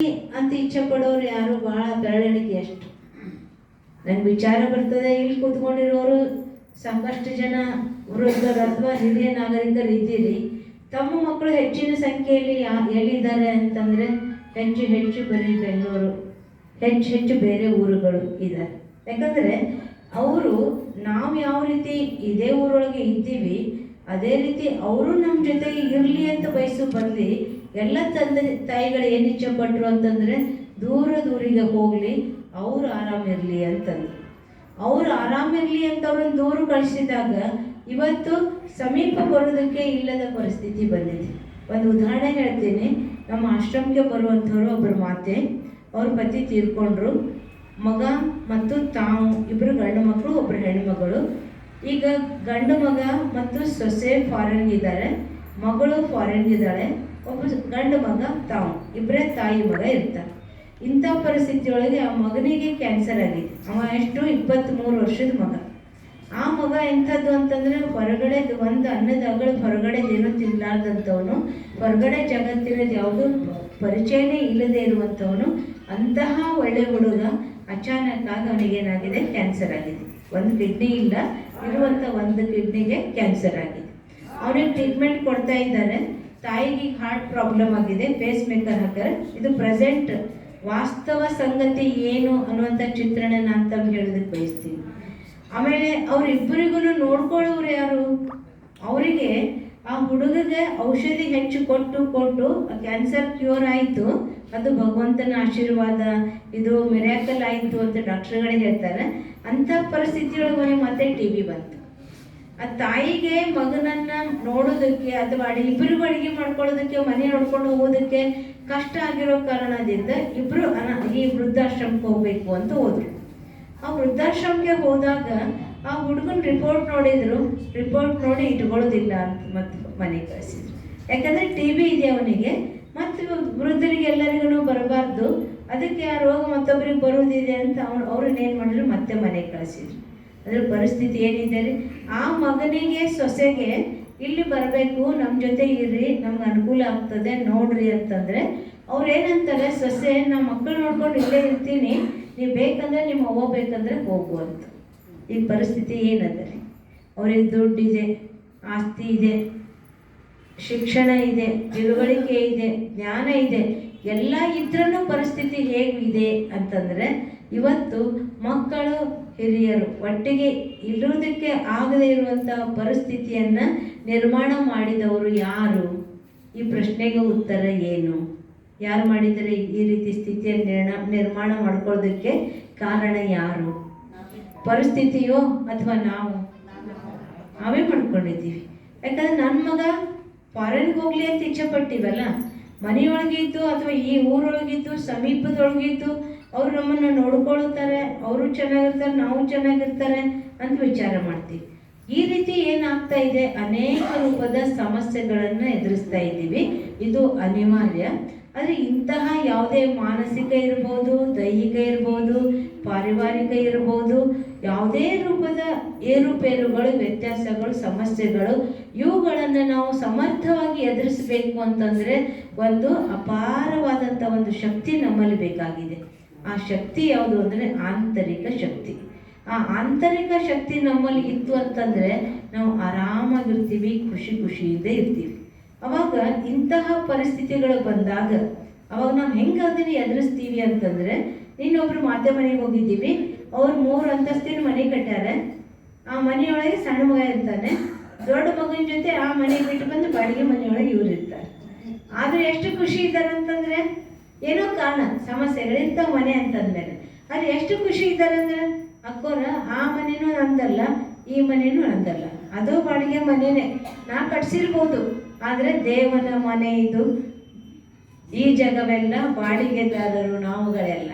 ಅಂತ ಇಚ್ಛೆ ಪಡೋರು ಯಾರು ಬಹಳ ಬೆರಳಿಕೆ ಎಷ್ಟು ನಂಗೆ ವಿಚಾರ ಬರ್ತದೆ, ಇಲ್ಲಿ ಕೂತ್ಕೊಂಡಿರೋರು ಸಾಕಷ್ಟು ಜನ ವೃದ್ಧರು ಅಥವಾ ಹಿರಿಯ ನಾಗರಿಕರು ಇದ್ದೀರಿ. ತಮ್ಮ ಮಕ್ಕಳು ಹೆಚ್ಚಿನ ಸಂಖ್ಯೆಯಲ್ಲಿ ಎಲ್ಲಿದ್ದಾರೆ ಅಂತಂದ್ರೆ ಹೆಚ್ಚು ಹೆಚ್ಚು ಬರೀ ಬೆಂಗಳೂರು. ಹೆಚ್ಚು ಹೆಚ್ಚು ಬೇರೆ ಊರುಗಳು ಇದ್ದಾರೆ. ಯಾಕಂದ್ರೆ, ಅವರು ನಾವು ಯಾವ ರೀತಿ ಇದೇ ಊರೊಳಗೆ ಇದ್ದೀವಿ ಅದೇ ರೀತಿ ಅವರು ನಮ್ಮ ಜೊತೆಗೆ ಇರಲಿ ಅಂತ ಬಯಸು ಬಂದು ಎಲ್ಲ ತಂದೆ ತಾಯಿಗಳು ಏನು ಇಚ್ಛೆ ಪಟ್ಟರು ಅಂತಂದರೆ ದೂರ ದೂರಿಗೆ ಹೋಗಲಿ, ಅವರು ಆರಾಮಿರಲಿ ಅಂತಂದು ಅವರು ಆರಾಮಿರಲಿ ಅಂತ ಅವ್ರನ್ನ ದೂರು ಕಳಿಸಿದಾಗ ಇವತ್ತು ಸಮೀಪ ಬರೋದಕ್ಕೆ ಇಲ್ಲದ ಪರಿಸ್ಥಿತಿ ಬಂದಿದೆ. ಒಂದು ಉದಾಹರಣೆ ಹೇಳ್ತೀನಿ. ನಮ್ಮ ಆಶ್ರಮಕ್ಕೆ ಬರುವಂಥವ್ರು ಒಬ್ಬರು ಮಾತೆ, ಅವ್ರ ಪತಿ ತೀರ್ಕೊಂಡ್ರು. ಮಗ ಮತ್ತು ತಾವು ಇಬ್ಬರು ಗಂಡು ಮಕ್ಕಳು ಒಬ್ಬರು ಹೆಣ್ಮಗಳು ಈಗ ಗಂಡು ಮಗ ಮತ್ತು ಸೊಸೆ ಫಾರಿನ್ ಇದ್ದಾರೆ, ಮಗಳು ಫಾರಿನ್ ಇದ್ದಾಳೆ, ಒಬ್ಬ ಗಂಡು ಮಗ ತಾವು ಇಬ್ಬರೇ ತಾಯಿ ಮಗ ಇರ್ತಾರೆ. ಇಂಥ ಪರಿಸ್ಥಿತಿಯೊಳಗೆ ಆ ಮಗನಿಗೆ ಕ್ಯಾನ್ಸರ್ ಆಗಿದೆ ಅವ ಎಷ್ಟು? ಇಪ್ಪತ್ತ್ಮೂರು ವರ್ಷದ ಮಗ. ಆ ಮಗ ಎಂಥದ್ದು ಅಂತಂದ್ರೆ ಹೊರಗಡೆ ಒಂದು ಅನ್ನದ ಅಗಳು ಹೊರಗಡೆ ಏನೂ ತಿನ್ನಲಾರ್ದಂಥವನು, ಹೊರಗಡೆ ಜಗತ್ತಿನದು ಯಾವುದೂ ಪರಿಚಯನೇ ಇಲ್ಲದೆ ಇರುವಂಥವನು, ಅಂತಹ ಒಳ್ಳೆ ಹುಡುಗ ಅಚಾನಕ್ ಆಗಿ ಅವನಿಗೇನಾಗಿದೆ? ಕ್ಯಾನ್ಸರ್ ಆಗಿದೆ. ಒಂದು ಕಿಡ್ನಿ ಇಲ್ಲ ಇರುವಂಥ ಒಂದು ಕಿಡ್ನಿಗೆ ಕ್ಯಾನ್ಸರ್ ಆಗಿದೆ. ಅವ್ರಿಗೆ ಟ್ರೀಟ್ಮೆಂಟ್ ಕೊಡ್ತಾ ಇದ್ದಾರೆ. ತಾಯಿಗೆ ಹಾರ್ಟ್ ಪ್ರಾಬ್ಲಮ್ ಆಗಿದೆ. ಪೇಸ್ ಮೇಕರ್ ಹಾಕ್ತಾರೆ. ಇದು ಪ್ರೆಸೆಂಟ್ ವಾಸ್ತವ ಸಂಗತಿ ಏನು ಅನ್ನುವಂಥ ಚಿತ್ರಣ ನಾನು ತಮ್ಗೆ ಹೇಳೋದಕ್ಕೆ ಬಯಸ್ತೀನಿ ಆಮೇಲೆ ಅವರಿಬ್ಬರಿಗೂ ನೋಡ್ಕೊಳ್ಳೋರು ಯಾರು? ಅವರಿಗೆ ಆ ಹುಡುಗಗೆ ಔಷಧಿ ಹೆಚ್ಚು ಕೊಟ್ಟು ಕೊಟ್ಟು ಕ್ಯಾನ್ಸರ್ ಕ್ಯೂರ್ ಆಯಿತು. ಅದು ಭಗವಂತನ ಆಶೀರ್ವಾದ. ಇದು ಮಿರಾಕಲ್ ಆಯಿತು ಅಂತ ಡಾಕ್ಟರ್ಗಳೇ ಹೇಳ್ತಾರೆ. ಅಂಥ ಪರಿಸ್ಥಿತಿಯೊಳಗೆ ಮತ್ತೆ ಟಿ ವಿ ಬಂತು. ಆ ತಾಯಿಗೆ ಮಗನನ್ನ ನೋಡೋದಕ್ಕೆ ಅಥವಾ ಇಬ್ಬರು ಅಡುಗೆ ಅಡಿಗೆ ಮಾಡ್ಕೊಳ್ಳೋದಕ್ಕೆ, ಮನೆ ನೋಡ್ಕೊಂಡು ಹೋಗೋದಕ್ಕೆ ಕಷ್ಟ ಆಗಿರೋ ಕಾರಣದಿಂದ ಇಬ್ರು ಅನ ಈ ವೃದ್ಧಾಶ್ರಮಕ್ಕೆ ಹೋಗ್ಬೇಕು ಅಂತ ಹೋದ್ರು. ಆ ವೃದ್ಧಾಶ್ರಮಕ್ಕೆ ಹೋದಾಗ ಆ ಹುಡುಗನ ರಿಪೋರ್ಟ್ ನೋಡಿದ್ರು. ರಿಪೋರ್ಟ್ ನೋಡಿ ಇಟ್ಕೊಳ್ಳೋದಿಲ್ಲ ಅಂತ ಮತ್ತೆ ಮನೆ ಕಳಿಸಿದ್ರು. ಯಾಕಂದ್ರೆ ಟಿ ವಿ ಇದೆ ಅವನಿಗೆ. ಮತ್ತು ವೃದ್ಧರಿಗೆ ಎಲ್ಲರಿಗೂ ಬರಬಾರ್ದು. ಅದಕ್ಕೆ ಆ ರೋಗ ಮತ್ತೊಬ್ಬರಿಗೆ ಬರುವುದಿದೆ ಅಂತ ಅವ್ರು ಅವ್ರನ್ನ ಏನು ಮಾಡಿದ್ರು ಮತ್ತೆ ಮನೆಗೆ ಕಳಿಸಿದ್ರು. ಅದ್ರ ಪರಿಸ್ಥಿತಿ ಏನಿದೆ ರೀ ಆ ಮಗನಿಗೆ ಸೊಸೆಗೆ ಇಲ್ಲಿ ಬರಬೇಕು ನಮ್ಮ ಜೊತೆ ಇರ್ರಿ, ನಮ್ಗೆ ಅನುಕೂಲ ಆಗ್ತದೆ ನೋಡ್ರಿ ಅಂತಂದರೆ ಅವ್ರು ಏನಂತಾರೆ, ಸೊಸೆ ನಮ್ಮ ಮಕ್ಕಳು ನೋಡ್ಕೊಂಡು ಇಲ್ಲೇ ಇರ್ತೀನಿ, ನೀವು ಬೇಕಂದ್ರೆ ನಿಮ್ಮ ಅವ್ವ ಬೇಕಂದ್ರೆ ಹೋಗು ಅಂತ. ಈ ಪರಿಸ್ಥಿತಿ ರೀ ಅವ್ರಿಗೆ ದುಡ್ಡಿದೆ ಆಸ್ತಿ ಇದೆ, ಶಿಕ್ಷಣ ಇದೆ, ತಿಳುವಳಿಕೆ ಇದೆ, ಜ್ಞಾನ ಇದೆ. ಎಲ್ಲ ಇದ್ರೂ ಪರಿಸ್ಥಿತಿ ಹೇಗಿದೆ ಅಂತಂದ್ರೆ ಇವತ್ತು ಮಕ್ಕಳು, ಹಿರಿಯರು ಒಟ್ಟಿಗೆ ಇರೋದಕ್ಕೆ ಆಗದೇ ಇರುವಂತಹ ಪರಿಸ್ಥಿತಿಯನ್ನ ನಿರ್ಮಾಣ ಮಾಡಿದವರು ಯಾರು? ಈ ಪ್ರಶ್ನೆಗೆ ಉತ್ತರ ಏನು? ಯಾರು ಮಾಡಿದರೆ ಈ ರೀತಿ ಸ್ಥಿತಿಯನ್ನು ನಿರ್ಣ, ನಿರ್ಮಾಣ ಮಾಡ್ಕೊಳ್ಳೋದಕ್ಕೆ ಕಾರಣ ಯಾರು? ಪರಿಸ್ಥಿತಿಯೋ ಅಥವಾ ನಾವು? ನಾವೇ ಮಾಡ್ಕೊಂಡಿದ್ದೀವಿ. ಯಾಕಂದ್ರೆ ನನ್ನ ಮಗ ಫಾರಿನ್ಗೆ ಹೋಗ್ಲಿ ಅಂತ ಇಚ್ಛೆ ಪಟ್ಟಿವಲ್ಲ ಮನೆಯೊಳಗಿದ್ದು ಅಥವಾ ಈ ಊರೊಳಗಿದ್ದು, ಸಮೀಪದೊಳಗಿದ್ದು ಅವರು ನಮ್ಮನ್ನು ನೋಡ್ಕೊಳ್ತಾರೆ ಅವರು ಚೆನ್ನಾಗಿರ್ತಾರೆ, ನಾವು ಚೆನ್ನಾಗಿರ್ತಾರೆ ಅಂತ ವಿಚಾರ ಮಾಡ್ತೀವಿ. ಈ ರೀತಿ ಏನಾಗ್ತಾ ಇದೆ? ಅನೇಕ ರೂಪದ ಸಮಸ್ಯೆಗಳನ್ನು ಎದುರಿಸ್ತಾ ಇದ್ದೀವಿ. ಇದು ಅನಿವಾರ್ಯ. ಆದರೆ ಇಂತಹ ಯಾವುದೇ ಮಾನಸಿಕ ಇರ್ಬೋದು, ದೈಹಿಕ ಇರ್ಬೋದು ಪಾರಿವಾರಿಕ ಇರಬಹುದು ಯಾವುದೇ ರೂಪದ ಏರುಪೇರುಗಳು, ವ್ಯತ್ಯಾಸಗಳು, ಸಮಸ್ಯೆಗಳು, ಇವುಗಳನ್ನು ನಾವು ಸಮರ್ಥವಾಗಿ ಎದುರಿಸಬೇಕು ಅಂತಂದರೆ ಒಂದು ಅಪಾರವಾದಂಥ ಒಂದು ಶಕ್ತಿ ನಮ್ಮಲ್ಲಿ ಬೇಕಾಗಿದೆ. ಆ ಶಕ್ತಿ ಯಾವುದು ಅಂದರೆ ಆಂತರಿಕ ಶಕ್ತಿ. ಆ ಆಂತರಿಕ ಶಕ್ತಿ ನಮ್ಮಲ್ಲಿ ಇತ್ತು ಅಂತಂದರೆ ನಾವು ಆರಾಮಾಗಿರ್ತೀವಿ, ಖುಷಿ ಖುಷಿಯಿಂದ ಇರ್ತೀವಿ. ಅವಾಗ ಇಂತಹ ಪರಿಸ್ಥಿತಿಗಳು ಬಂದಾಗ, ಅವಾಗ ನಾವು ಹೆಂಗೆ ಅದನ್ನು ಎದುರಿಸ್ತೀವಿ ಅಂತಂದರೆ ಇನ್ನೊಬ್ರು ಮಾತೆ ಮನೆಗೆ ಹೋಗಿದ್ದೀವಿ. ಅವ್ರು ಮೂರು ಅಂತಸ್ತಿನ ಮನೆ ಕಟ್ಟಾರೆ ಆ ಮನೆಯೊಳಗೆ ಸಣ್ಣ ಮಗ ಇರ್ತಾನೆ. ದೊಡ್ಡ ಮಗನ ಜೊತೆ ಆ ಮನೆ ಬಿಟ್ಟು ಬಂದು ಬಾಡಿಗೆ ಮನೆಯೊಳಗೆ ಇವ್ರು ಇರ್ತಾರೆ. ಆದ್ರೆ ಎಷ್ಟು ಖುಷಿ ಇದ್ದಾರೆ ಅಂತಂದ್ರೆ, ಏನೋ ಕಾರಣ, ಸಮಸ್ಯೆಗಳು ಇರ್ತಾವ ಮನೆ ಅಂತಂದ್ಮೇಲೆ. ಅಲ್ಲಿ ಎಷ್ಟು ಖುಷಿ ಇದ್ದಾರೆ ಅಂದ್ರೆ, ಅಕ್ಕೋರ, ಆ ಮನೆನೂ ನಂದಲ್ಲ, ಈ ಮನೆನೂ ನಂದಲ್ಲ. ಅದು ಬಾಡಿಗೆ ಮನೆನೇ. ನಾ ಕಟ್ಸಿರ್ಬೋದು, ಆದರೆ ದೇವನ ಮನೆ ಇದು. ಈ ಜಗವೆಲ್ಲ ಬಾಡಿಗೆದಾರರು, ನಾವುಗಳೆಲ್ಲ.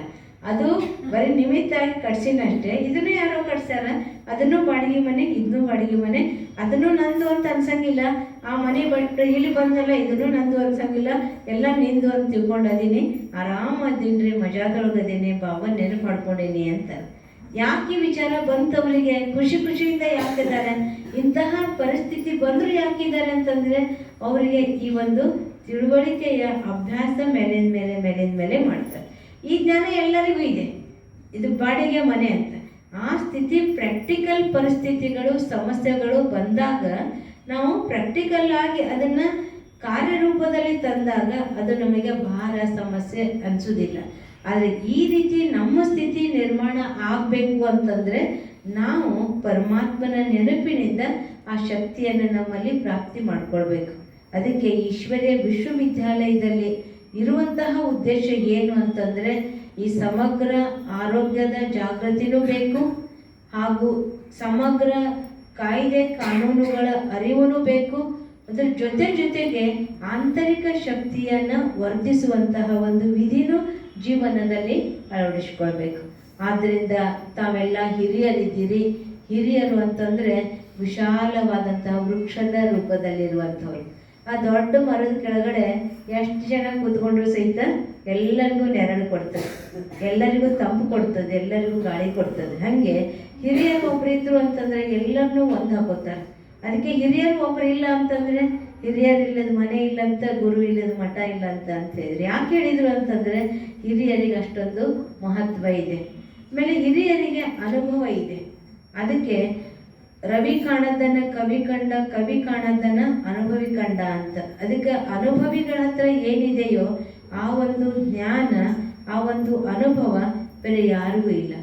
ಅದು ಬರೀ ನಿಮಿತ್ತ ಕಟ್ಸಿನಷ್ಟೇ. ಇದನ್ನು ಯಾರೋ ಕಟ್ಸ್ಯಾರ? ಅದನ್ನು ಬಾಡಿಗೆ ಮನೆ ಇದನ್ನು ಬಾಡಿಗೆ ಮನೆ. ಅದನ್ನು ನಂದು ಅಂತ ಅನ್ಸಂಗಿಲ್ಲ. ಆ ಮನೆ ಬಟ್ ಇಲ್ಲಿ ಬಂದಲ್ಲ, ಇದನ್ನು ನಂದು ಅನ್ಸಂಗಿಲ್ಲ. ಎಲ್ಲ ನಿಂದು ಅಂತ ತಿಳ್ಕೊಂಡದೀನಿ ಆರಾಮದೀನಿ ಮಜಾದೊಳಗದೀನಿ ಬಾಬ ನೆನಪು ಮಾಡ್ಕೊಂಡೀನಿ ಅಂತ. ಯಾಕೆ ಈ ವಿಚಾರ ಬಂತವರಿಗೆ? ಖುಷಿ ಖುಷಿಯಿಂದ ಯಾಕಿದ್ದಾರೆ ಇಂತಹ ಪರಿಸ್ಥಿತಿ ಬಂದರೂ ಯಾಕಿದ್ದಾರೆ ಅಂತಂದ್ರೆ, ಅವರಿಗೆ ಈ ಒಂದು ತಿಳುವಳಿಕೆಯ ಅಭ್ಯಾಸ ಮೇಲಿನ ಮೇಲೆ ಮೇಲಿನ ಮೇಲೆ ಮಾಡ್ತಾರೆ. ಈ ಜ್ಞಾನ ಎಲ್ಲರಿಗೂ ಇದೆ. ಇದು ಬಾಡಿಗೆ ಮನೆ ಅಂತ. ಆ ಸ್ಥಿತಿ ಪ್ರಾಕ್ಟಿಕಲ್ ಪರಿಸ್ಥಿತಿಗಳು, ಸಮಸ್ಯೆಗಳು ಬಂದಾಗ ನಾವು ಪ್ರಾಕ್ಟಿಕಲ್ ಆಗಿ ಅದನ್ನ ಕಾರ್ಯರೂಪದಲ್ಲಿ ತಂದಾಗ ಅದು ನಮಗೆ ಭಾರ, ಸಮಸ್ಯೆ ಅನಿಸೋದಿಲ್ಲ. ಆದರೆ ಈ ರೀತಿ ನಮ್ಮ ಸ್ಥಿತಿ ನಿರ್ಮಾಣ ಆಗಬೇಕು ಅಂತಂದ್ರೆ ನಾವು ಪರಮಾತ್ಮನ ನೆನಪಿನಿಂದ ಆ ಶಕ್ತಿಯನ್ನು ನಮ್ಮಲ್ಲಿ ಪ್ರಾಪ್ತಿ ಮಾಡ್ಕೊಳ್ಬೇಕು. ಅದಕ್ಕೆ ಈಶ್ವರ್ಯ ವಿಶ್ವವಿದ್ಯಾಲಯದಲ್ಲಿ ಇರುವಂತಹ ಉದ್ದೇಶ ಏನು ಅಂತಂದ್ರೆ ಈ ಸಮಗ್ರ ಆರೋಗ್ಯದ ಜಾಗೃತಿನೂ ಬೇಕು ಹಾಗೂ ಸಮಗ್ರ ಕಾಯ್ದೆ ಕಾನೂನುಗಳ ಅರಿವು ಬೇಕು. ಅದ್ರ ಜೊತೆ ಜೊತೆಗೆ ಆಂತರಿಕ ಶಕ್ತಿಯನ್ನ ವರ್ಧಿಸುವಂತಹ ಒಂದು ವಿಧಿನೂ ಜೀವನದಲ್ಲಿ ಅಳವಡಿಸ್ಕೊಳ್ಬೇಕು. ಆದ್ದರಿಂದ ತಾವೆಲ್ಲ ಹಿರಿಯರಿದ್ದೀರಿ. ಹಿರಿಯರು ಅಂತಂದ್ರೆ ವಿಶಾಲವಾದಂತಹ ವೃಕ್ಷದ ರೂಪದಲ್ಲಿರುವಂಥವ್ರು. ಆ ದೊಡ್ಡ ಮರದ ಕೆಳಗಡೆ ಎಷ್ಟು ಜನ ಕೂತ್ಕೊಂಡ್ರು ಸಹಿತ ಎಲ್ಲರಿಗೂ ನೆರಳು ಕೊಡ್ತದೆ. ಎಲ್ಲರಿಗೂ ತಂಪು ಕೊಡ್ತದೆ, ಎಲ್ಲರಿಗೂ ಗಾಳಿ ಕೊಡ್ತದೆ. ಹಾಗೆ ಹಿರಿಯರು ಒಬ್ರು ಇದ್ರು ಅಂತಂದ್ರೆ ಎಲ್ಲರನ್ನೂ ಒಂದು ಹಾಕೋತಾರೆ. ಅದಕ್ಕೆ ಹಿರಿಯರು ಒಬ್ರು ಇಲ್ಲ ಅಂತಂದ್ರೆ ಹಿರಿಯರು ಇಲ್ಲದ ಮನೆ ಇಲ್ಲ ಅಂತ, ಗುರು ಇಲ್ಲದ ಮಠ ಇಲ್ಲ ಅಂತ ಅಂತ ಹೇಳಿದ್ರು ಯಾಕೆ ಹೇಳಿದ್ರು ಅಂತಂದ್ರೆ ಹಿರಿಯರಿಗೆ ಅಷ್ಟೊಂದು ಮಹತ್ವ ಇದೆ. ಆಮೇಲೆ ಹಿರಿಯರಿಗೆ ಅನುಭವ ಇದೆ. ಅದಕ್ಕೆ ರವಿ ಕಾಣದನ್ನ ಕವಿ ಕಂಡ, ಕವಿ ಕಾಣದನ್ನ ಅನುಭವಿ ಕಂಡ ಅಂತ. ಅದಕ್ಕೆ ಅನುಭವಿಗಳ ಹತ್ರ ಏನಿದೆಯೋ ಆ ಒಂದು ಜ್ಞಾನ, ಆ ಒಂದು ಅನುಭವ ಬೇರೆ ಯಾರಿಗೂ ಇಲ್ಲ.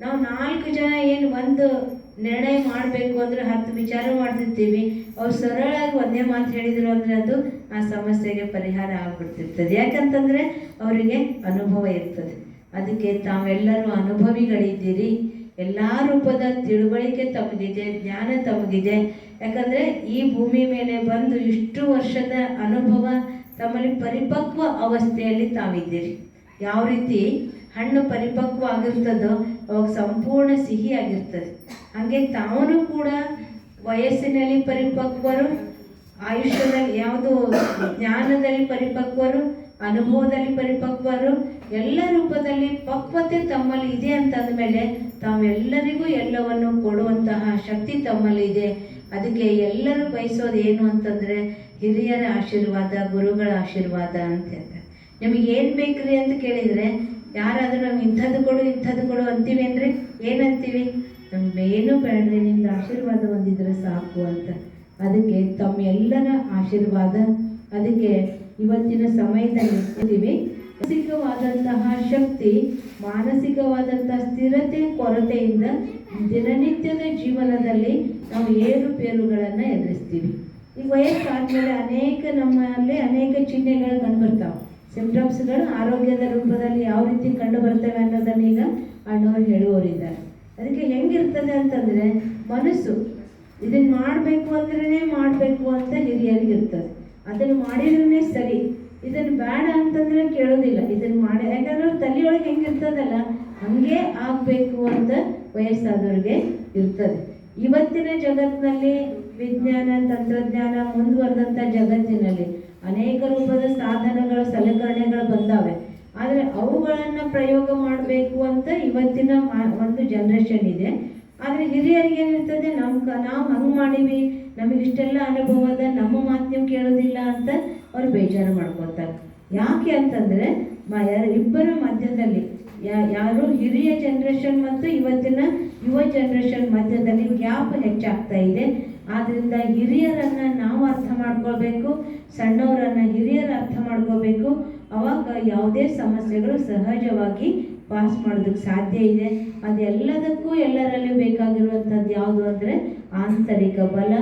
ನಾವು ನಾಲ್ಕು ಜನ ಏನು ಒಂದು ನಿರ್ಣಯ ಮಾಡಬೇಕು ಅಂದ್ರೆ ಹತ್ತು ವಿಚಾರ ಮಾಡ್ತಿರ್ತೀವಿ. ಅವ್ರು ಸರಳಾಗಿ ಒಂದೇ ಮಾತು ಹೇಳಿದ್ರು ಅಂದ್ರೆ ಅದು ಆ ಸಮಸ್ಯೆಗೆ ಪರಿಹಾರ ಆಗ್ಬಿಡ್ತಿರ್ತದೆ. ಯಾಕಂತಂದ್ರೆ ಅವರಿಗೆ ಅನುಭವ ಇರ್ತದೆ. ಅದಕ್ಕೆ ತಾವೆಲ್ಲರೂ ಅನುಭವಿಗಳಿದ್ದೀರಿ. ಎಲ್ಲ ರೂಪದ ತಿಳುವಳಿಕೆ ತಮಗಿದೆ ಜ್ಞಾನ ತಮಗಿದೆ ಯಾಕಂದ್ರೆ ಈ ಭೂಮಿ ಮೇಲೆ ಬಂದು ಇಷ್ಟು ವರ್ಷದ ಅನುಭವ ತಮ್ಮಲ್ಲಿ ಪರಿಪಕ್ವ ಅವಸ್ಥೆಯಲ್ಲಿ ತಾವಿದ್ದೀರಿ. ಯಾವ ರೀತಿ ಹಣ್ಣು ಪರಿಪಕ್ವ ಆಗಿರ್ತದೋ ಅವಾಗ ಸಂಪೂರ್ಣ ಸಿಹಿ ಆಗಿರ್ತದೆ. ಹಾಗೆ ತಾವನು ಕೂಡ ವಯಸ್ಸಿನಲ್ಲಿ ಪರಿಪಕ್ವರು, ಆಯುಷ್ಯದಲ್ಲಿ ಯಾವುದು ಜ್ಞಾನದಲ್ಲಿ ಪರಿಪಕ್ವರು, ಅನುಭವದಲ್ಲಿ ಪರಿಪಕ್ವರು, ಎಲ್ಲ ರೂಪದಲ್ಲಿ ಪಕ್ವತೆ ತಮ್ಮಲ್ಲಿ ಇದೆ ಅಂತಂದ ಅಂದಮೇಲೆ ತಾವೆಲ್ಲರಿಗೂ ಎಲ್ಲವನ್ನು ಕೊಡುವಂತಹ ಶಕ್ತಿ ತಮ್ಮಲ್ಲಿದೆ ಅದಕ್ಕೆ ಎಲ್ಲರೂ ಬಯಸೋದು ಏನು ಅಂತಂದ್ರೆ ಹಿರಿಯರ ಆಶೀರ್ವಾದ, ಗುರುಗಳ ಆಶೀರ್ವಾದ ಅಂತ ಹೇಳ್ತಾರೆ ನಿಮಗೆ ಏನು ಬೇಕ್ರಿ ಅಂತ ಕೇಳಿದ್ರೆ, ಯಾರಾದರೂ ನಮ್ಗೆ ಇಂಥದ್ದು ಕೊಡು ಇಂಥದ್ದು ಕೊಡು ಅಂತೀವಿ ಅಂದ್ರೆ ಏನಂತೀವಿ? ನಮ್ಗೆ ಏನು ಬೇಡ್ರಿ, ನಿಮ್ದು ಆಶೀರ್ವಾದ ಹೊಂದಿದ್ರೆ ಸಾಕು ಅಂತ. ಅದಕ್ಕೆ ತಮ್ಮೆಲ್ಲರ ಆಶೀರ್ವಾದ. ಅದಕ್ಕೆ ಇವತ್ತಿನ ಸಮಯದಲ್ಲಿ ಮಾನಸಿಕವಾದಂತಹ ಶಕ್ತಿ, ಮಾನಸಿಕವಾದಂತಹ ಸ್ಥಿರತೆ, ಕೊರತೆಯಿಂದ ದಿನನಿತ್ಯದ ಜೀವನದಲ್ಲಿ ನಾವು ಏರುಪೇರುಗಳನ್ನು ಎದುರಿಸ್ತೀವಿ. ಈಗ ವಯಸ್ಸಾದ್ಮೇಲೆ ಅನೇಕ ನಮ್ಮಲ್ಲಿ ಅನೇಕ ಚಿಹ್ನೆಗಳು ಕಂಡುಬರ್ತಾವೆ. ಸಿಂಪ್ಟಮ್ಸ್ಗಳು ಆರೋಗ್ಯದ ರೂಪದಲ್ಲಿ ಯಾವ ರೀತಿ ಕಂಡು ಬರ್ತವೆ ಅನ್ನೋದನ್ನ ಈಗ ಅಣ್ಣವ್ರು ಹೇಳುವವರಿದ್ದಾರೆ. ಅದಕ್ಕೆ ಹೆಂಗಿರ್ತದೆ ಅಂತಂದ್ರೆ ಮನಸ್ಸು ಇದನ್ನ ಮಾಡಬೇಕು ಅಂದ್ರೇ ಮಾಡಬೇಕು ಅಂತ ಹಿರಿಯರಿಗೆ ಇರ್ತದೆ ಅದನ್ನು ಮಾಡಿದ್ರೇ ಸರಿ. ಇದನ್ನು ಬೇಡ ಅಂತಂದ್ರೆ ಕೇಳೋದಿಲ್ಲ. ಇದನ್ನು ಮಾಡಿ, ಯಾಕಂದ್ರೆ ತಲೆಯೊಳಗೆ ಹೆಂಗಿರ್ತದಲ್ಲ ಹಂಗೆ ಆಗಬೇಕು ಅಂತ ವಯಸ್ಸಾದವ್ರಿಗೆ ಇರ್ತದೆ. ಇವತ್ತಿನ ಜಗತ್ತಿನಲ್ಲಿ ವಿಜ್ಞಾನ, ತಂತ್ರಜ್ಞಾನ ಮುಂದುವರೆದಂಥ ಜಗತ್ತಿನಲ್ಲಿ ಅನೇಕ ರೂಪದ ಸಾಧನಗಳು, ಸಲಕರಣೆಗಳು ಬಂದಾವೆ. ಆದರೆ ಅವುಗಳನ್ನು ಪ್ರಯೋಗ ಮಾಡಬೇಕು ಅಂತ ಇವತ್ತಿನ ಒಂದು ಜನ್ರೇಷನ್ ಇದೆ. ಆದರೆ ಹಿರಿಯರಿಗೆ ಏನಿರ್ತದೆ ನಮ್ಮ ನಾವು ಹಂಗೆ ಮಾಡೀವಿ ನಮಗೆ ಇಷ್ಟೆಲ್ಲ ಅನುಭವ ಅದ ನಮ್ಮ ಮಾತು ಕೇಳೋದಿಲ್ಲ ಅಂತ ಅವ್ರು ಬೇಜಾರು ಮಾಡ್ಕೊಳ್ತಾರೆ. ಯಾಕೆ ಅಂತಂದರೆ, ಮ ಇಬ್ಬರ ಮಧ್ಯದಲ್ಲಿ, ಯಾ- ಯಾರು ಹಿರಿಯ ಜನ್ರೇಷನ್ ಮತ್ತು ಇವತ್ತಿನ ಯುವ ಜನ್ರೇಷನ್ ಮಧ್ಯದಲ್ಲಿ ಗ್ಯಾಪ್ ಹೆಚ್ಚಾಗ್ತಾ ಇದೆ. ಆದ್ದರಿಂದ ಹಿರಿಯರನ್ನು ನಾವು ಅರ್ಥ ಮಾಡ್ಕೊಳ್ಬೇಕು, ಸಣ್ಣವರನ್ನು ಹಿರಿಯರು ಅರ್ಥ ಮಾಡ್ಕೋಬೇಕು ಅವಾಗ ಯಾವುದೇ ಸಮಸ್ಯೆಗಳು ಸಹಜವಾಗಿ ಪಾಸ್ ಮಾಡೋದಕ್ಕೆ ಸಾಧ್ಯ ಇದೆ. ಅದೆಲ್ಲದಕ್ಕೂ ಎಲ್ಲರಲ್ಲೂ ಬೇಕಾಗಿರುವಂಥದ್ದು ಯಾವುದು ಅಂದರೆ, ಆಂತರಿಕ ಬಲ.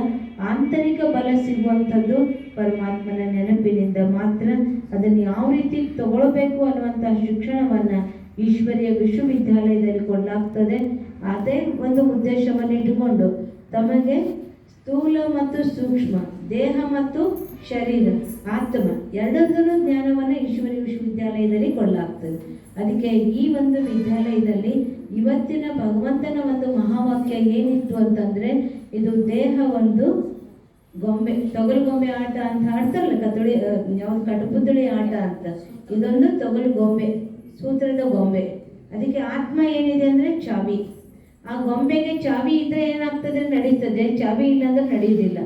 ಆಂತರಿಕ ಬಲ ಸಿಗುವಂಥದ್ದು ಪರಮಾತ್ಮನ ನೆನಪಿನಿಂದ ಮಾತ್ರ ಅದನ್ನು ಯಾವ ರೀತಿ ತಗೊಳ್ಬೇಕು ಅನ್ನುವಂಥ ಶಿಕ್ಷಣವನ್ನು ಈಶ್ವರಿಯ ವಿಶ್ವವಿದ್ಯಾಲಯದಲ್ಲಿ ಕೊಡಲಾಗ್ತದೆ. ಅದೇ ಒಂದು ಉದ್ದೇಶವನ್ನು ಇಟ್ಟುಕೊಂಡು ತಮಗೆ ಸ್ಥೂಲ ಮತ್ತು ಸೂಕ್ಷ್ಮ, ದೇಹ ಮತ್ತು ಶರೀರ, ಆತ್ಮ ಎರಡನ್ನೂ ಜ್ಞಾನವನ್ನು ಈಶ್ವರಿ ವಿಶ್ವವಿದ್ಯಾಲಯದಲ್ಲಿ ಕೊಡಲಾಗ್ತದೆ. ಅದಕ್ಕೆ ಈ ಒಂದು ವಿದ್ಯಾಲಯದಲ್ಲಿ ಇವತ್ತಿನ ಭಗವಂತನ ಒಂದು ಮಹಾವಾಕ್ಯ ಏನಿತ್ತು ಅಂತಂದ್ರೆ, ಇದು ದೇಹ ಒಂದು ಗೊಂಬೆ, ತೊಗಲು ಗೊಂಬೆ ಆಟ ಅಂತ ಆಡ್ತಾರಲ್ಲ ಕತುಳಿ ಯಾವ್ದು ಕಟಪುತಳಿ ಆಟ ಅಂತ. ಇದೊಂದು ತೊಗಲು ಗೊಂಬೆ, ಸೂತ್ರದ ಗೊಂಬೆ. ಅದಕ್ಕೆ ಆತ್ಮ ಏನಿದೆ ಅಂದ್ರೆ ಚಾವಿ. ಆ ಗೊಂಬೆಗೆ ಚಾವಿ ಇದ್ರೆ ಏನಾಗ್ತದೆ? ನಡೀತದೆ. ಚಾವಿ ಇಲ್ಲ ಅಂದ್ರೆ ನಡೆಯುವುದಿಲ್ಲ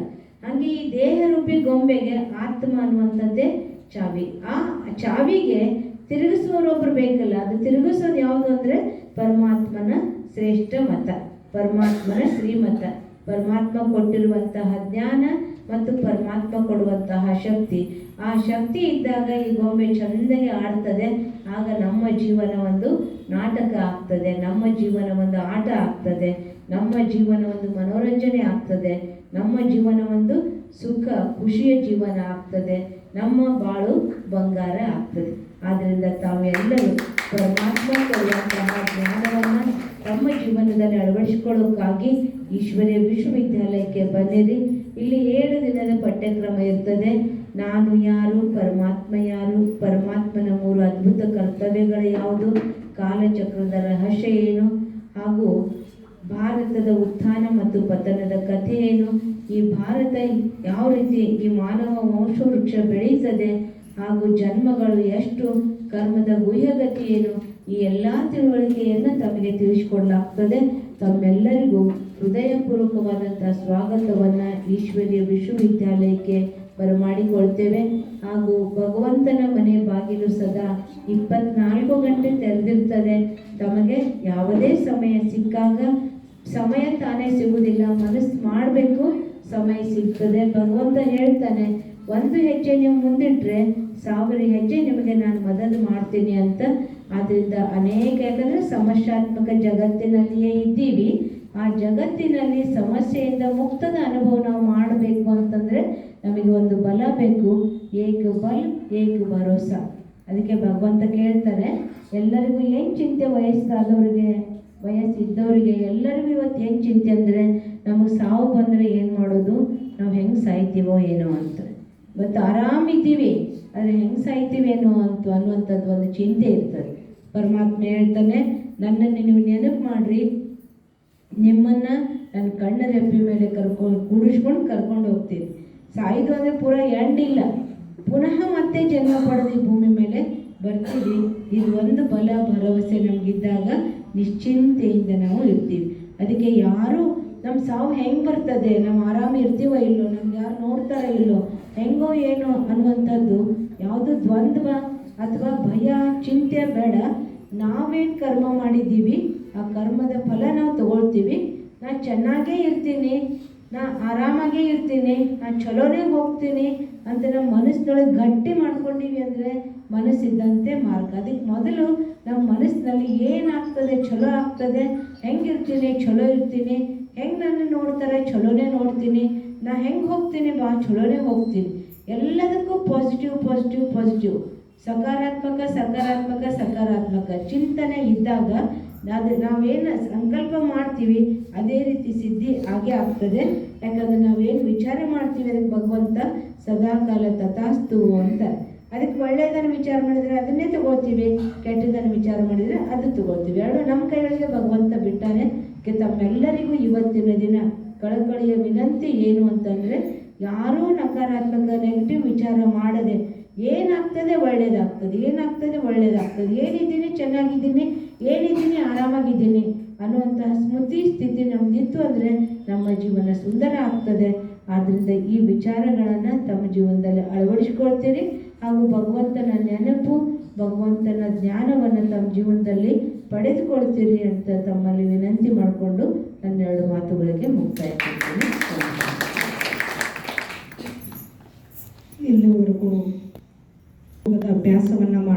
ಹಂಗೆ ಈ ದೇಹ ರೂಪಿ ಗೊಂಬೆಗೆ ಆತ್ಮ ಅನ್ನುವಂಥದ್ದೇ ಚಾವಿ. ಆ ಚಾವಿಗೆ ತಿರುಗಿಸುವವರೊಬ್ರು ಬೇಕಲ್ಲ, ಅದು ತಿರುಗಿಸೋದು ಯಾವುದು ಅಂದರೆ ಪರಮಾತ್ಮನ ಶ್ರೇಷ್ಠ ಮತ, ಪರಮಾತ್ಮನ ಶ್ರೀಮತ. ಪರಮಾತ್ಮ ಕೊಟ್ಟಿರುವಂತಹ ಜ್ಞಾನ ಮತ್ತು ಪರಮಾತ್ಮ ಕೊಡುವಂತಹ ಶಕ್ತಿ. ಆ ಶಕ್ತಿ ಇದ್ದಾಗ ಈ ಗೊಂಬೆ ಚೆಂದಾಗಿ ಆಡ್ತದೆ. ಆಗ ನಮ್ಮ ಜೀವನ ಒಂದು ನಾಟಕ ಆಗ್ತದೆ. ನಮ್ಮ ಜೀವನ ಒಂದು ಆಟ ಆಗ್ತದೆ. ನಮ್ಮ ಜೀವನ ಒಂದು ಮನೋರಂಜನೆ ಆಗ್ತದೆ. ನಮ್ಮ ಜೀವನ ಒಂದು ಸುಖ, ಖುಷಿಯ ಜೀವನ ಆಗ್ತದೆ. ನಮ್ಮ ಬಾಳು ಬಂಗಾರ ಆಗ್ತದೆ. ಆದ್ದರಿಂದ ತಾವೆಲ್ಲರೂ ಪರಮಾತ್ಮ ಕೊಡುವಂತಹ ಜ್ಞಾನವನ್ನು ತಮ್ಮ ಈಶ್ವರಿಯ ಈಶ್ವರ್ಯ ವಿಶ್ವವಿದ್ಯಾಲಯಕ್ಕೆ ಬನ್ನಿರಿ. ಇಲ್ಲಿ ಏಳು ದಿನದ ಪಠ್ಯಕ್ರಮ ಇರ್ತದೆ. ನಾನು ಯಾರು, ಪರಮಾತ್ಮ ಯಾರು, ಪರಮಾತ್ಮನ ಮೂರು ಅದ್ಭುತ ಕರ್ತವ್ಯಗಳು ಯಾವುದು, ಕಾಲಚಕ್ರದ ರಹಸ್ಯ ಏನು, ಹಾಗೂ ಭಾರತದ ಉತ್ಥಾನ ಮತ್ತು ಪತನದ ಕಥೆ ಏನು, ಈ ಭಾರತ ಯಾವ ರೀತಿ ಈ ಮಾನವ ವಂಶವೃಕ್ಷ ಬೆಳೆಯುತ್ತದೆ, ಹಾಗೂ ಜನ್ಮಗಳು ಎಷ್ಟು, ಕರ್ಮದ ಗುಹ್ಯಗತಿ ಏನು, ಈ ಎಲ್ಲ ತಿಳುವಳಿಕೆಯನ್ನು ತಮಗೆ ತಿಳಿಸಿಕೊಡಲಾಗ್ತದೆ. ತಮ್ಮೆಲ್ಲರಿಗೂ ಹೃದಯಪೂರ್ವಕವಾದಂತಹ ಸ್ವಾಗತವನ್ನು ಈಶ್ವರಿಯ ವಿಶ್ವವಿದ್ಯಾಲಯಕ್ಕೆ ಬರಮಾಡಿಕೊಳ್ತೇವೆ. ಹಾಗೂ ಭಗವಂತನ ಮನೆ ಬಾಗಿಲು ಸದಾ ಇಪ್ಪತ್ನಾಲ್ಕು ಗಂಟೆ ತೆರೆದಿರ್ತದೆ ತಮಗೆ ಯಾವುದೇ ಸಮಯ ಸಿಕ್ಕಾಗ ಸಮಯ ತಾನೇ ಸಿಗುವುದಿಲ್ಲ. ಮನಸ್ಸು ಮಾಡಬೇಕು, ಸಮಯ ಸಿಗ್ತದೆ. ಭಗವಂತ ಹೇಳ್ತಾನೆ, ಒಂದು ಹೆಜ್ಜೆ ನೀವು ಮುಂದಿಟ್ರೆ ಸಾವಿರ ಹೆಜ್ಜೆ ನಿಮಗೆ ನಾನು ಮದದು ಮಾಡ್ತೀನಿ ಅಂತ. ಆದ್ದರಿಂದ ಅನೇಕ ಯಾಕಂದರೆ ಸಮಸ್ಯಾತ್ಮಕ ಜಗತ್ತಿನಲ್ಲಿಯೇ ಇದ್ದೀವಿ. ಆ ಜಗತ್ತಿನಲ್ಲಿ ಸಮಸ್ಯೆಯಿಂದ ಮುಕ್ತದ ಅನುಭವ ನಾವು ಮಾಡಬೇಕು ಅಂತಂದರೆ ನಮಗೆ ಒಂದು ಬಲ ಬೇಕು. ಏಕ ಬಲ್, ಏಕ ಭರೋಸಾ. ಅದಕ್ಕೆ ಭಗವಂತ ಕೇಳ್ತಾರೆ, ಎಲ್ಲರಿಗೂ ಏನು ಚಿಂತೆ ವಯಸ್ಸಾದವ್ರಿಗೆ, ವಯಸ್ಸಿದ್ದವರಿಗೆ ಎಲ್ಲರಿಗೂ ಇವತ್ತು ಏನು ಚಿಂತೆ ಅಂದರೆ ನಮಗೆ ಸಾವು ಬಂದರೆ ಏನು ಮಾಡೋದು? ನಾವು ಹೆಂಗೆ ಸಾಯ್ತೀವೋ ಏನೋ ಅಂತ. ಇವತ್ತು ಆರಾಮಿದ್ದೀವಿ, ಆದರೆ ಹೆಂಗೆ ಸಾಯ್ತೀವೇನೋ ಅಂತ ಅನ್ನುವಂಥದ್ದು ಒಂದು ಚಿಂತೆ ಇರ್ತದೆ. ಪರಮಾತ್ಮ ಹೇಳ್ತಾನೆ, ನನ್ನನ್ನು ನೀವು ನೆನಪು ಮಾಡಿರಿ. ನಿಮ್ಮನ್ನು ನನ್ನ ಕಣ್ಣ ರೆಪ್ಪಿ ಮೇಲೆ ಕರ್ಕೊಂಡು ಕೂಡಿಸ್ಕೊಂಡು ಕರ್ಕೊಂಡು ಹೋಗ್ತೀನಿ. ಸಾಯ್ದು ಅಂದರೆ ಪೂರ ಎಂಡಿಲ್ಲ ಪುನಃ ಮತ್ತೆ ಜನ್ಮ ಪಡೆದು ಈ ಭೂಮಿ ಮೇಲೆ ಬರ್ತೀವಿ. ಇದು ಒಂದು ಬಲ, ಭರವಸೆ ನಮಗಿದ್ದಾಗ ನಿಶ್ಚಿಂತೆಯಿಂದ ನಾವು ಇರ್ತೀವಿ. ಅದಕ್ಕೆ ಯಾರು ನಮ್ಮ ಸಾವು ಹೆಂಗೆ ಬರ್ತದೆ? ನಾವು ಆರಾಮ ಇರ್ತೀವೋ ಇಲ್ಲೋ? ನಮ್ಗೆ ಯಾರು ನೋಡ್ತಾರೋ ಇಲ್ಲೋ? ಹೆಂಗೋ, ಏನೋ ಅನ್ನುವಂಥದ್ದು ಯಾವುದು ದ್ವಂದ್ವ. ಅಥವಾ ಭಯ, ಚಿಂತೆ, ಬೇಡ. ನಾವೇನು ಕರ್ಮ ಮಾಡಿದ್ದೀವಿ, ಆ ಕರ್ಮದ ಫಲ ನಾವು ತಗೊಳ್ತೀವಿ. ನಾ ಚೆನ್ನಾಗೇ ಇರ್ತೀನಿ, ನಾ ಆರಾಮಾಗೇ ಇರ್ತೀನಿ, ನಾ ಚಲೋನೇ ಹೋಗ್ತೀನಿ ಅಂತ ನಮ್ಮ ಮನಸ್ಸಿನೊಳಗೆ ಗಟ್ಟಿ ಮಾಡ್ಕೊಂಡೀವಿ ಅಂದರೆ ಮನಸ್ಸಿದ್ದಂತೆ ಮಾರ್ಗ. ಅದಕ್ಕೆ ಮೊದಲು ನಮ್ಮ ಮನಸ್ಸಿನಲ್ಲಿ ಏನಾಗ್ತದೆ ಚಲೋ ಆಗ್ತದೆ ಹೆಂಗಿರ್ತೀನಿ ಚಲೋ ಇರ್ತೀನಿ, ಹೆಂಗೆ ನನ್ನ ನೋಡ್ತಾರೆ ಚಲೋನೇ ನೋಡ್ತೀನಿ, ನಾ ಹೆಂಗೆ ಹೋಗ್ತೀನಿ ಬಾ ಚಲೋನೇ ಹೋಗ್ತೀನಿ. ಎಲ್ಲದಕ್ಕೂ ಪಾಸಿಟಿವ್ ಪಾಸಿಟಿವ್ ಪಾಸಿಟಿವ್ ಸಕಾರಾತ್ಮಕ ಸಕಾರಾತ್ಮಕ ಸಕಾರಾತ್ಮಕ ಚಿಂತನೆ ಇದ್ದಾಗ ಅದು ನಾವೇನು ಸಂಕಲ್ಪ ಮಾಡ್ತೀವಿ, ಅದೇ ರೀತಿ ಸಿದ್ಧಿ ಹಾಗೆ ಆಗ್ತದೆ. ಯಾಕಂದ್ರೆ ನಾವೇನು ವಿಚಾರ ಮಾಡ್ತೀವಿ, ಅದಕ್ಕೆ ಭಗವಂತ ಸದಾಕಾಲ ತಥಾಸ್ತು ಅಂತ. ಅದಕ್ಕೆ ಒಳ್ಳೆಯದನ್ನು ವಿಚಾರ ಮಾಡಿದರೆ ಅದನ್ನೇ ತಗೋತೀವಿ, ಕೆಟ್ಟದನ್ನು ವಿಚಾರ ಮಾಡಿದರೆ ಅದು ತಗೋತೀವಿ. ಎರಡು ನಮ್ಮ ಕೈಗಳಿಗೆ ಭಗವಂತ ಬಿಟ್ಟಾನೆ ಕೆ ತಮ್ಮೆಲ್ಲರಿಗೂ ಇವತ್ತಿನ ದಿನ ಕಳಕಳಿಯ ವಿನಂತಿ ಏನು ಅಂತಂದರೆ, ಯಾರೂ ನಕಾರಾತ್ಮಕ ನೆಗೆಟಿವ್ ವಿಚಾರ ಮಾಡದೆ ಏನಾಗ್ತದೆ ಒಳ್ಳೇದಾಗ್ತದೆ ಏನಾಗ್ತದೆ ಒಳ್ಳೇದಾಗ್ತದೆ, ಏನಿದ್ದೀನಿ ಚೆನ್ನಾಗಿದ್ದೀನಿ, ಏನಿದ್ದೀನಿ ಆರಾಮಾಗಿದ್ದೀನಿ ಅನ್ನುವಂತಹ ಸ್ಮೃತಿ ಸ್ಥಿತಿ ನಮ್ದಿತ್ತು ಅಂದರೆ ನಮ್ಮ ಜೀವನ ಸುಂದರ ಆಗ್ತದೆ. ಆದ್ದರಿಂದ ಈ ವಿಚಾರಗಳನ್ನು ತಮ್ಮ ಜೀವನದಲ್ಲಿ ಅಳವಡಿಸಿಕೊಳ್ತೀರಿ ಹಾಗೂ ಭಗವಂತನ ನೆನಪು, ಭಗವಂತನ ಜ್ಞಾನವನ್ನು ತಮ್ಮ ಜೀವನದಲ್ಲಿ ಪಡೆದುಕೊಳ್ತೀರಿ ಅಂತ ತಮ್ಮಲ್ಲಿ ವಿನಂತಿ ಮಾಡಿಕೊಂಡು ಹನ್ನೆರಡು ಮಾತುಗಳಿಗೆ ಮುಕ್ತಾಯ ಇಲ್ಲಿವರೆಗೂ ಅಭ್ಯಾಸವನ್ನು ಮಾಡು